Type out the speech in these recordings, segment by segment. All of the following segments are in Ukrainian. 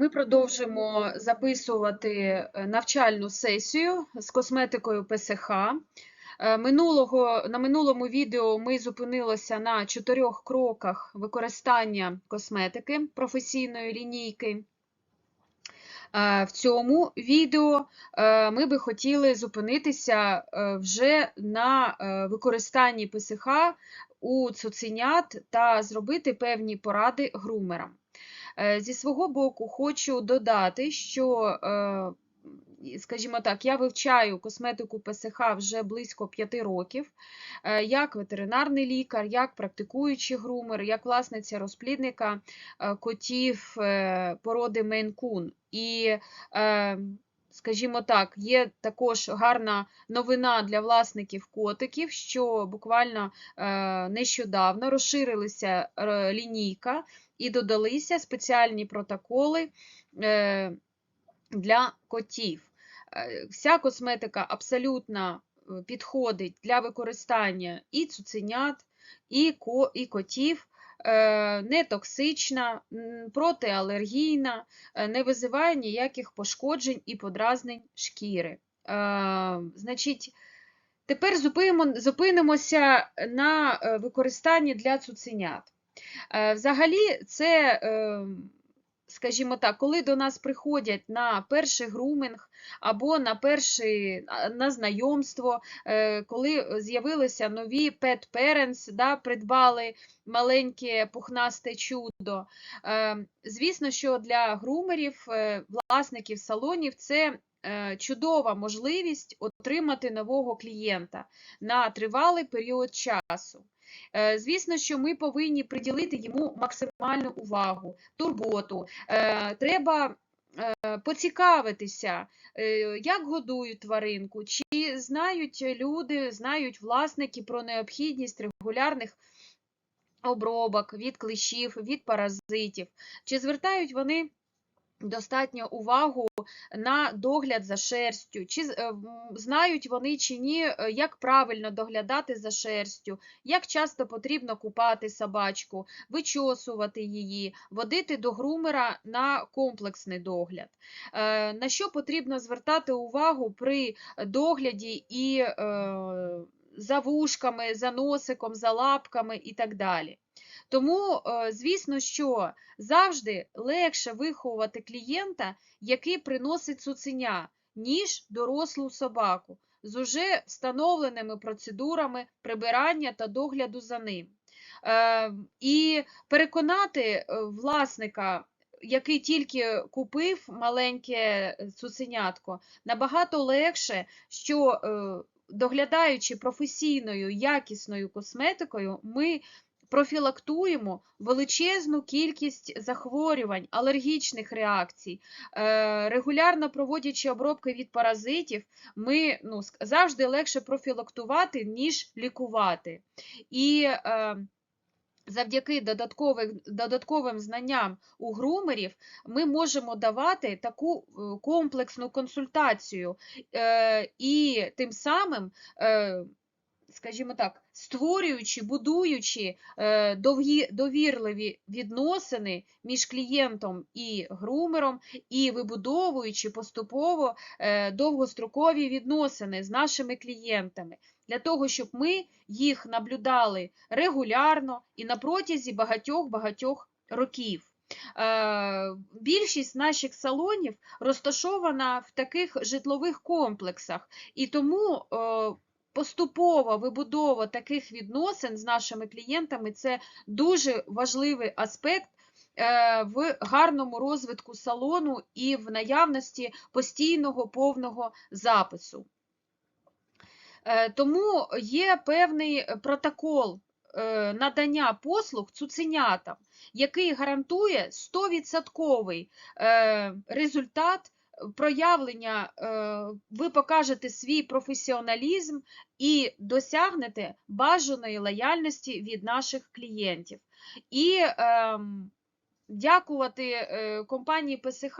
Ми продовжимо записувати е, навчальну сесію з косметикою ПСХ. Е, Минулого, на минулому відео ми зупинилися на чотирьох кроках використання косметики професійної лінійки. Е, В цьому відео ми би хотіли зупинитися вже на використанні ПСХ у цуценят та зробити певні поради грумерам. Е, Зі свого боку, хочу додати, що, е, скажімо так, я вивчаю косметику ПСХ вже близько 5 років, е, як ветеринарний лікар, як практикуючий грумер, як власниця розплідника котів породи Мейн-кун. І Скажімо так, є також гарна новина для власників котиків, що буквально нещодавно розширилася лінійка і додалися спеціальні протоколи е, для котів. Е, Вся косметика абсолютно е, підходить для використання і цуценят, і, котів. Не токсична, протиалергійна, не визиває ніяких пошкоджень і подразнень шкіри. Значить, тепер зупинимося на використанні для цуценят. Е, Взагалі, це, е, скажімо так, коли до нас приходять на перший груминг або на перший, а, на знайомство, е, коли з'явилися нові pet parents, да, придбали маленьке пухнасте чудо. Е, Звісно, що для грумерів, е, власників салонів, це чудова можливість отримати нового клієнта на тривалий період часу. Е, Звісно, що ми повинні приділити йому максимальну увагу, турботу. Е, Треба е, поцікавитися, як годують тваринку, чи знають люди, знають власники про необхідність регулярних обробок від клещів, від паразитів, чи звертають вони достатньо увагу на догляд за шерстю, чи е, знають вони чи ні, е, як правильно доглядати за шерстю, як часто потрібно купати собачку, вичосувати її, водити до грумера на комплексний догляд. Е, На що потрібно звертати увагу при догляді і за вушками, за носиком, за лапками і так далі. Тому, е, звісно, що завжди легше виховувати клієнта, який приносить цуценя, ніж дорослу собаку з уже встановленими процедурами прибирання та догляду за ним. Е, І переконати е, власника, який тільки купив маленьке цуценятко, набагато легше, що доглядаючи професійною, якісною косметикою, ми профілактуємо величезну кількість захворювань, алергічних реакцій, Е, регулярно проводячи обробки від паразитів, ми ну, завжди легше профілактувати, ніж лікувати. І е, завдяки додаткових, додатковим знанням у грумерів ми можемо давати таку е, комплексну консультацію і тим самим. Скажімо так, створюючи, будуючи е, довгі, довірливі відносини між клієнтом і грумером, і вибудовуючи поступово е, довгострокові відносини з нашими клієнтами, для того, щоб ми їх наблюдали регулярно і на протязі багатьох-багатьох років. Е, Більшість наших салонів розташована в таких житлових комплексах, і тому поступова вибудова таких відносин з нашими клієнтами це дуже важливий аспект е, в гарному розвитку салону і в наявності постійного повного запису. Е, Тому є певний протокол е, надання послуг цуценятам, який гарантує 100% е, результат проявлення, е, ви покажете свій професіоналізм і досягнете бажаної лояльності від наших клієнтів. І ем, дякувати е, компанії ПСХ,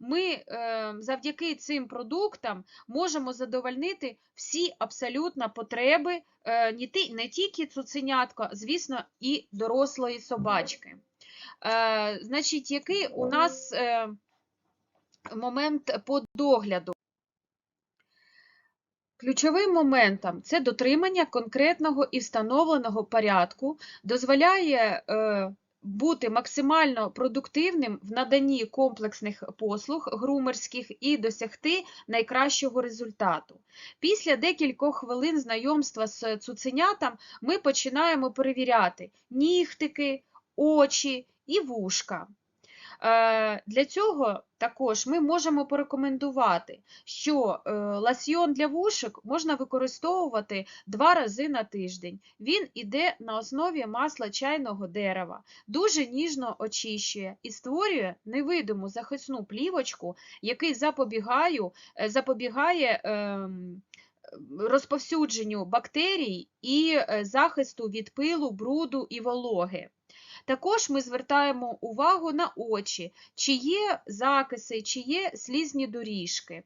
ми е, завдяки цим продуктам можемо задовольнити всі абсолютно потреби не ті- не тільки цуценятка, звісно, і дорослої собачки. Значить, який у нас момент по догляду. Ключовим моментом це дотримання конкретного і встановленого порядку, дозволяє е, бути максимально продуктивним в наданні комплексних послуг грумерських і досягти найкращого результату. Після декількох хвилин знайомства з цуценятам ми починаємо перевіряти нігтики, очі і вушка. Е, Для цього також ми можемо порекомендувати, що е, ласьйон для вушок можна використовувати два рази на тиждень. Він іде на основі масла чайного дерева, дуже ніжно очищує і створює невидиму захисну плівочку, який запобігає, запобігає ем, розповсюдженню бактерій і е, захисту від пилу, бруду і вологи. Також ми звертаємо увагу на очі, чи є закиси, чи є слізні доріжки.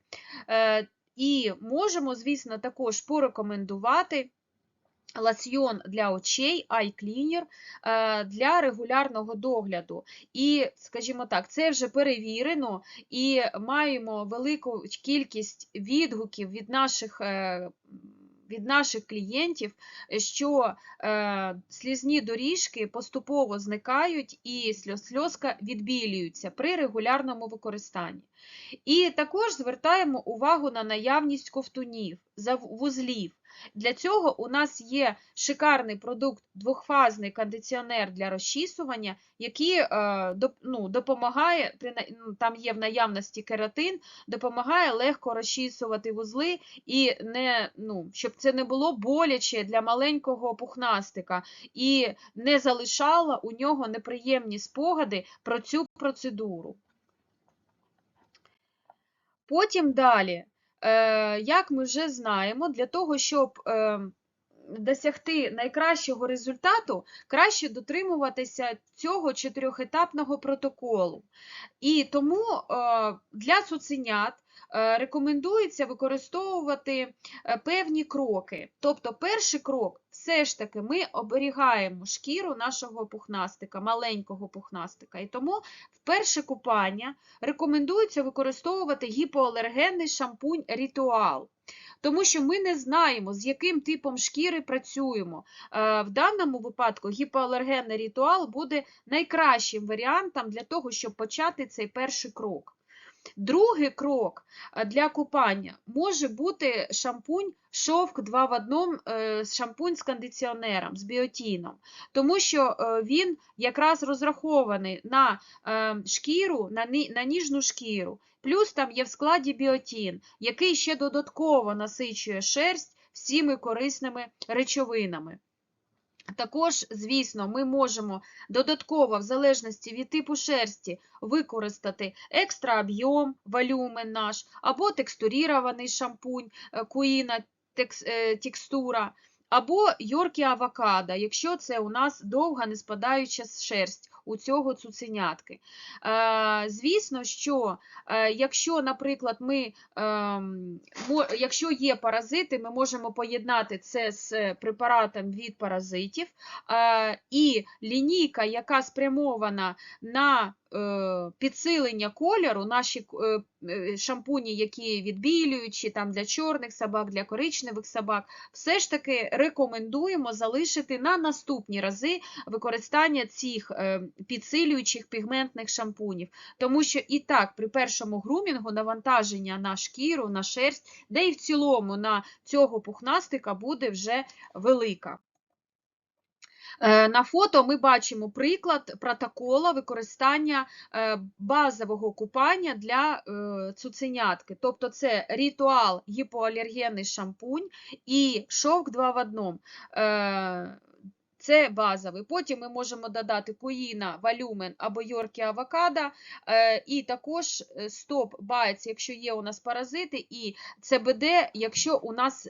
Е, І можемо, звісно, також порекомендувати. Ласьйон для очей, Eye Cleaner е, для регулярного догляду. І, скажімо так, це вже перевірено і маємо велику кількість відгуків від наших е, від наших клієнтів, що е, слізні доріжки поступово зникають і сльозка відбілюються при регулярному використанні. І також звертаємо увагу на наявність ковтунів, вузлів. Для цього у нас є шикарний продукт двохфазний кондиціонер для розчісування, який е, ну, допомагає, ну, там є в наявності кератин, допомагає легко розчісувати вузли, і не, ну, щоб це не було боляче для маленького пухнастика і не залишало у нього неприємні спогади про цю процедуру. Потім далі як ми вже знаємо, для того, щоб е, досягти найкращого результату, краще дотримуватися цього чотирьохетапного протоколу. І тому е, для цуценят рекомендується використовувати певні кроки. Тобто, перший крок все ж таки ми оберігаємо шкіру нашого пухнастика, маленького пухнастика. І тому в перше купання рекомендується використовувати гіпоалергенний шампунь ритуал. Тому що ми не знаємо, з яким типом шкіри працюємо. Е, в даному випадку гіпоалергенний ритуал буде найкращим варіантом для того, щоб почати цей перший крок. Другий крок е, для купання може бути шампунь шовк 2 в 1 е, шампунь з кондиціонером, з біотіном, тому що е, він якраз розрахований на шкіру, на ніжну шкіру. Плюс там є в складі біотін, який ще додатково насичує шерсть всіми корисними речовинами. Також, звісно, ми можемо додатково, в залежності від типу шерсті, використати екстра об'єм, валюмен наш, або текстурірований шампунь, е, куїна е, текстура, або йоркі авокадо, якщо це у нас довга не спадаюча шерсть у цього цуценятки. Е, звісно, що е, якщо, наприклад, ми, ем, якщо є паразити, ми можемо поєднати це з препаратом від паразитів, е, і лінійка, яка спрямована на підсилення кольору, наші е, е, шампуні, які відбілюючі там для чорних собак, для коричневих собак, все ж таки рекомендуємо залишити на наступні рази використання цих підсилюючих пігментних шампунів. Тому що і так при першому грумінгу навантаження на шкіру, на шерсть, де і в цілому на цього пухнастика буде вже велика. Е, на фото ми бачимо приклад протокола використання е, базового купання для е, цуценятки. Тобто це ритуал гіпоалергенний шампунь і шовк 2 в 1. Це базовий. Потім ми можемо додати куїна, валюмен або йоркі авокадо, і також стоп байц, якщо є у нас паразити, і ЦБД, якщо у нас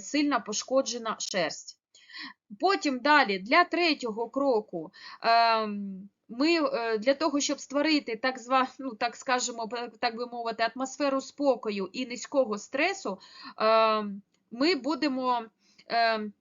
сильно пошкоджена шерсть. Потім далі для третього кроку. Ем, ми е, для того, щоб створити так зва, ну, так скажемо, так би мовити, атмосферу спокою і низького стресу, ем, ми будемо ем,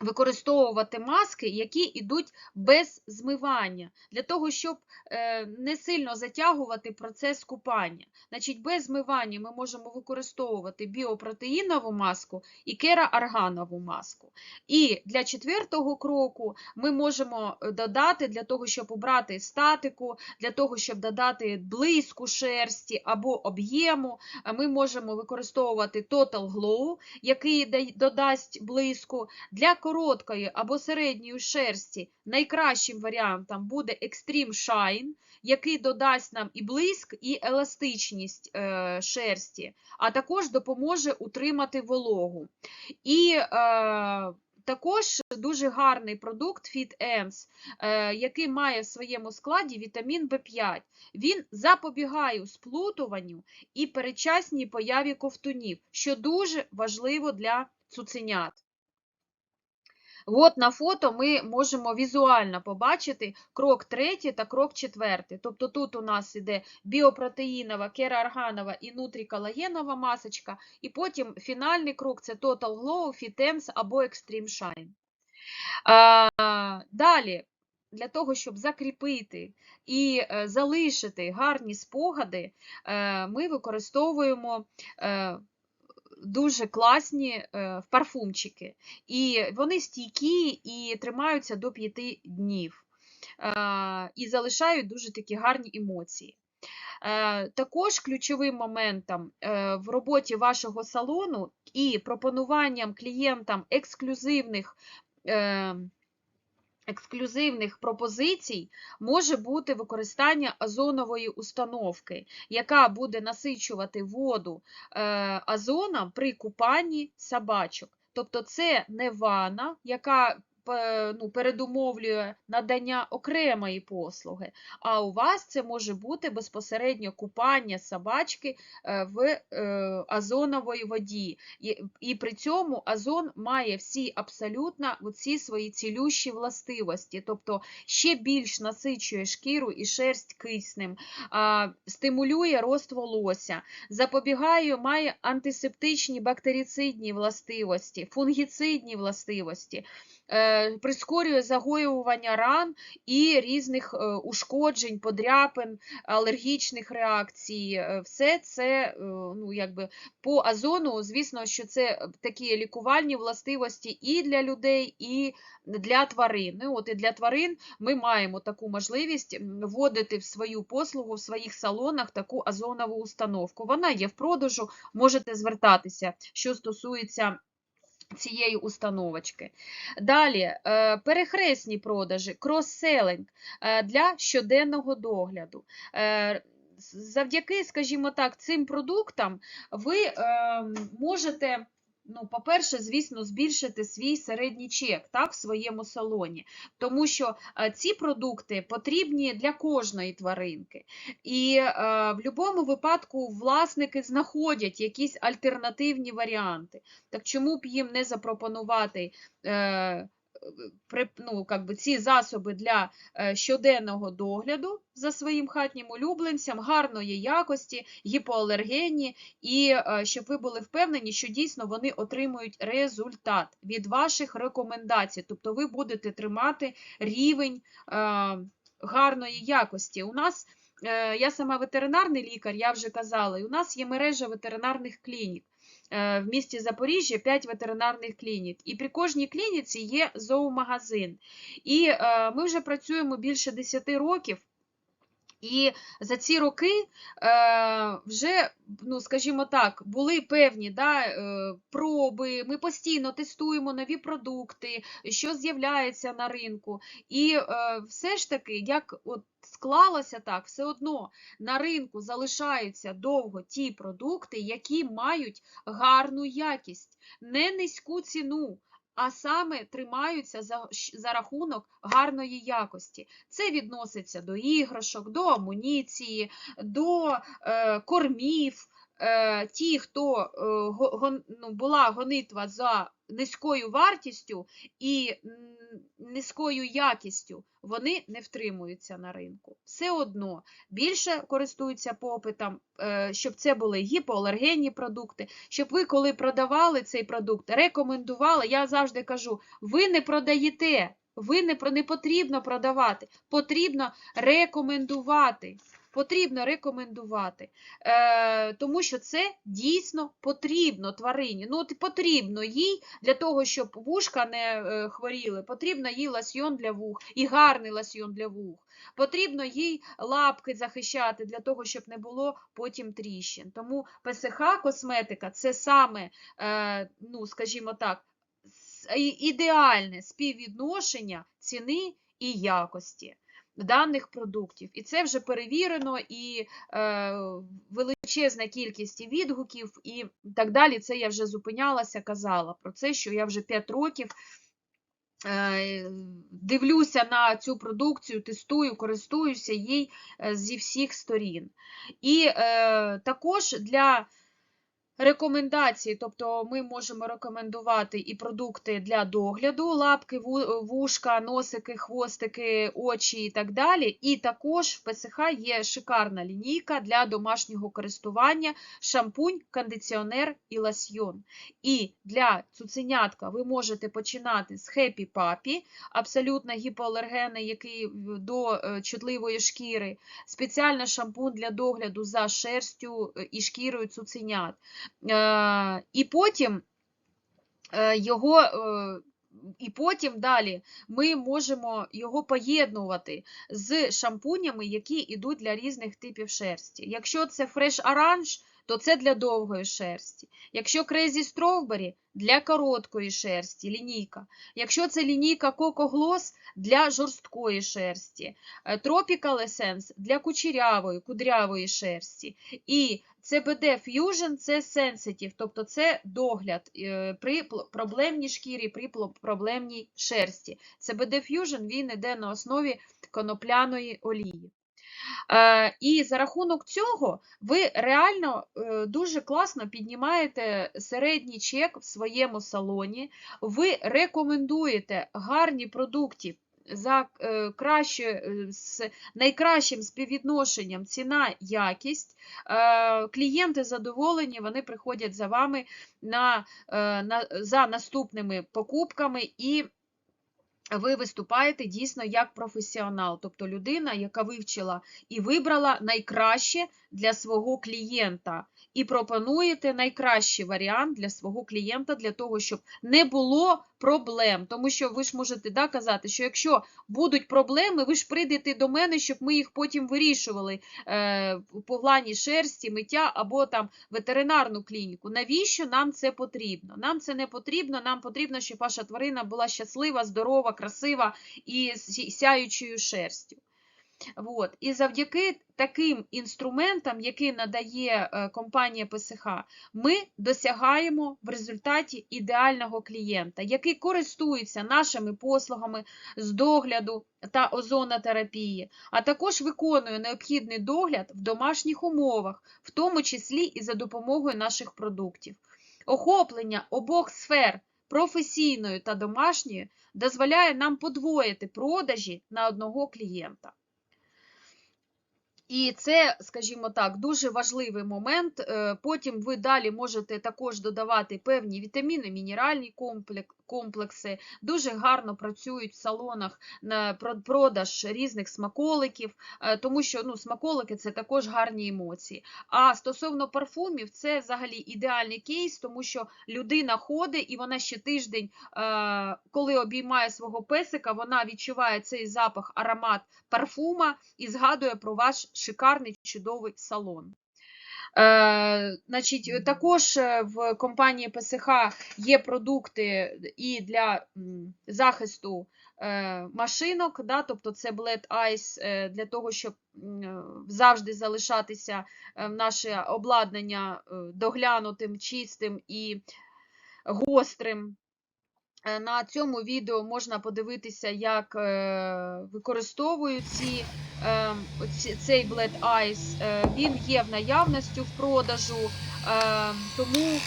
використовувати маски, які йдуть без змивання, для того, щоб е, не сильно затягувати процес купання. Значить, без змивання ми можемо використовувати біопротеїнову маску і кераарганову маску. І для четвертого кроку ми можемо е, додати для того, щоб обрати статику, для того, щоб додати блиску шерсті або об'єму, е, ми можемо використовувати Total Glow, який додасть блиску. Для короткої або середньої шерсті найкращим варіантом буде Extreme Shine, який додасть нам і блиск, і еластичність е, шерсті, а також допоможе утримати вологу. І е, також дуже гарний продукт Fit Ends, е, який має в своєму складі вітамін В5. Він запобігає сплутуванню і передчасній появі ковтунів, що дуже важливо для цуценят. От на фото ми можемо візуально побачити крок третій та крок четвертий. Тобто тут у нас іде біопротеїнова, кераарганова і нутріколагенова масочка, і потім фінальний крок це Total Glow, Fitems або Extreme Shine. Далі, для того, щоб закріпити і е, залишити гарні спогади, е, ми використовуємо е, дуже класні е, парфумчики. І вони стійкі і тримаються до 5 днів. Е, І залишають дуже такі гарні емоції. Е, Також ключовим моментом в роботі вашого салону і пропонуванням клієнтам ексклюзивних ексклюзивних пропозицій може бути використання озонової установки, яка буде насичувати воду е, озоном при купанні собачок. Тобто це не ванна, яка ну, передумовлює надання окремої послуги, а у вас це може бути безпосередньо купання собачки е, в е, озоновій воді. І, при цьому озон має всі абсолютно ці свої цілющі властивості, тобто ще більш насичує шкіру і шерсть киснем, стимулює рост волосся, запобігає, має антисептичні бактерицидні властивості, фунгіцидні властивості. Е, Прискорює загоювання ран і різних е, ушкоджень, подряпин, алергічних реакцій. Е, Все це ну, якби, по озону, звісно, що це такі лікувальні властивості і для людей, і для тварин. От і для тварин ми маємо таку можливість вводити в свою послугу в своїх салонах таку озонову установку. Вона є в продажу, можете звертатися, що стосується цієї установочки. Далі, е, перехресні продажі, кросселинг е, для щоденного догляду. Е, Завдяки, скажімо так, цим продуктам ви е, можете. Ну, по-перше, звісно, збільшити свій середній чек так, в своєму салоні, тому що е, ці продукти потрібні для кожної тваринки. І е, в будь-якому випадку власники знаходять якісь альтернативні варіанти. Так чому б їм не запропонувати е, ну, би, ці засоби для е, щоденного догляду за своїм хатнім улюбленцям, гарної якості, гіпоалергенні, і е, щоб ви були впевнені, що дійсно вони отримують результат від ваших рекомендацій. Тобто ви будете тримати рівень е, гарної якості. У нас я сама ветеринарний лікар, я вже казала, і у нас є мережа ветеринарних клінік. Е, В місті Запоріжжя 5 ветеринарних клінік. І при кожній клініці є зоомагазин. І е, ми вже працюємо більше 10 років. І за ці роки е, вже, ну, скажімо так, були певні да, е, проби, ми постійно тестуємо нові продукти, що з'являється на ринку. І е, все ж таки, як от склалося так, все одно на ринку залишаються довго ті продукти, які мають гарну якість, не низьку ціну. А саме тримаються за, за рахунок гарної якості. Це відноситься до іграшок, до амуніції, до е, кормів. Е, ті, хто е, ну, була гонитва за низькою вартістю і низькою якістю вони не втримуються на ринку. Все одно більше користуються попитом, е, щоб це були гіпоалергенні продукти, щоб ви, коли продавали цей продукт, рекомендували. Я завжди кажу: ви не продаєте, ви не, не потрібно продавати, потрібно рекомендувати. Потрібно рекомендувати, е, тому що це дійсно потрібно тварині. Ну, от потрібно їй для того, щоб вушка не е, хворіли, потрібно їй ласьйон для вух і гарний ласьйон для вух. Потрібно їй лапки захищати для того, щоб не було потім тріщин. Тому ПСХ косметика це саме, е, ну, скажімо так, ідеальне співвідношення ціни і якості даних продуктів. І це вже перевірено, і е, величезна кількість відгуків, і так далі. Це я вже зупинялася, казала про це, що я вже 5 років е, дивлюся на цю продукцію, тестую, користуюся їй е, зі всіх сторін. І е, також для Рекомендації, тобто ми можемо рекомендувати і продукти для догляду, лапки, ву- вушка, носики, хвостики, очі і так далі. І також в ПСХ є шикарна лінійка для домашнього користування, шампунь, кондиціонер і ласьйон. І для цуценятка ви можете починати з Happy Papi, абсолютно гіпоалергенний, який до е, чутливої шкіри, спеціальний шампунь для догляду за шерстю е, і шкірою цуценят. Е, І потім е, його. е, І потім далі ми можемо його поєднувати з шампунями, які йдуть для різних типів шерсті. Якщо це Fresh Orange, то це для довгої шерсті. Якщо Crazy Strawberry – для короткої шерсті, лінійка. Якщо це лінійка Gloss – для жорсткої шерсті. Е, Tropical Essence – для кучерявої, кудрявої шерсті. І CBD Fusion – це sensitive, тобто це догляд е, при проблемній шкірі, при проблемній шерсті. CBD Fusion він іде на основі конопляної олії. Е, І за рахунок цього ви реально е, дуже класно піднімаєте середній чек в своєму салоні, ви рекомендуєте гарні продукти за е, краще, з найкращим співвідношенням ціна-якість. Е, Клієнти задоволені, вони приходять за вами на, на, за наступними покупками і ви виступаєте дійсно як професіонал, тобто людина, яка вивчила і вибрала найкраще для свого клієнта, і пропонуєте найкращий варіант для свого клієнта, для того, щоб не було проблем. Тому що ви ж можете да, казати, що якщо будуть проблеми, ви ж прийдете до мене, щоб ми їх потім вирішували е, по плані шерсті, миття або там ветеринарну клініку. Навіщо нам це потрібно? Нам це не потрібно, нам потрібно, щоб ваша тварина була щаслива, здорова, красива і з сяючою шерстю. От. І завдяки таким інструментам, які надає е, компанія ПСХ, ми досягаємо в результаті ідеального клієнта, який користується нашими послугами з догляду та озонотерапії, а також виконує необхідний догляд в домашніх умовах, в тому числі і за допомогою наших продуктів. Охоплення обох сфер професійної та домашньої дозволяє нам подвоїти продажі на одного клієнта. І це, скажімо так, дуже важливий момент. Е, Потім ви далі можете також додавати певні вітаміни, мінеральні комплекси. Дуже гарно працюють в салонах на продаж різних смаколиків, е, тому що ну, смаколики це також гарні емоції. А стосовно парфумів, це взагалі ідеальний кейс, тому що людина ходить і вона ще тиждень, е, коли обіймає свого песика, вона відчуває цей запах, аромат парфума і згадує про ваш шикарний чудовий салон. Е, значить, також е, в компанії ПСХ є продукти і для захисту е, машинок, да, тобто це Bled Ice для того, щоб завжди залишатися наше обладнання доглянутим, чистим і гострим. Е, На цьому відео можна подивитися, як е, використовують ці, е, цей Bled Ice. Він є в наявності в продажу, тому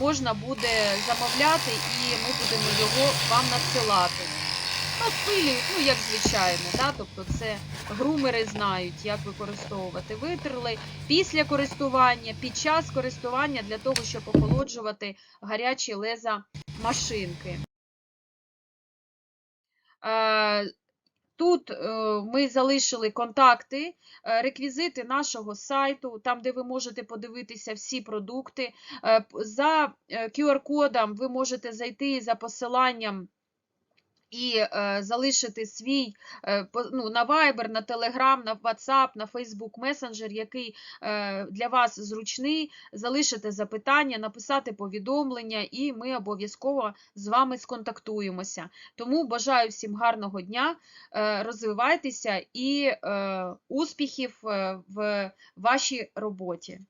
можна буде замовляти і ми будемо його вам надсилати. Ну, пилі, ну як звичайно, да? тобто це грумери знають, як використовувати. Витерли після користування, під час користування для того, щоб охолоджувати гарячі леза машинки. Е, Тут е, ми залишили контакти, е, реквізити нашого сайту, там, де ви можете подивитися всі продукти. За QR-кодом ви можете зайти за посиланням і е, залишити свій е, ну, на Viber, на Telegram, на WhatsApp, на Facebook Messenger, який е, для вас зручний, залишити запитання, написати повідомлення, і ми обов'язково з вами сконтактуємося. Тому бажаю всім гарного дня, розвивайтеся і успіхів в вашій роботі.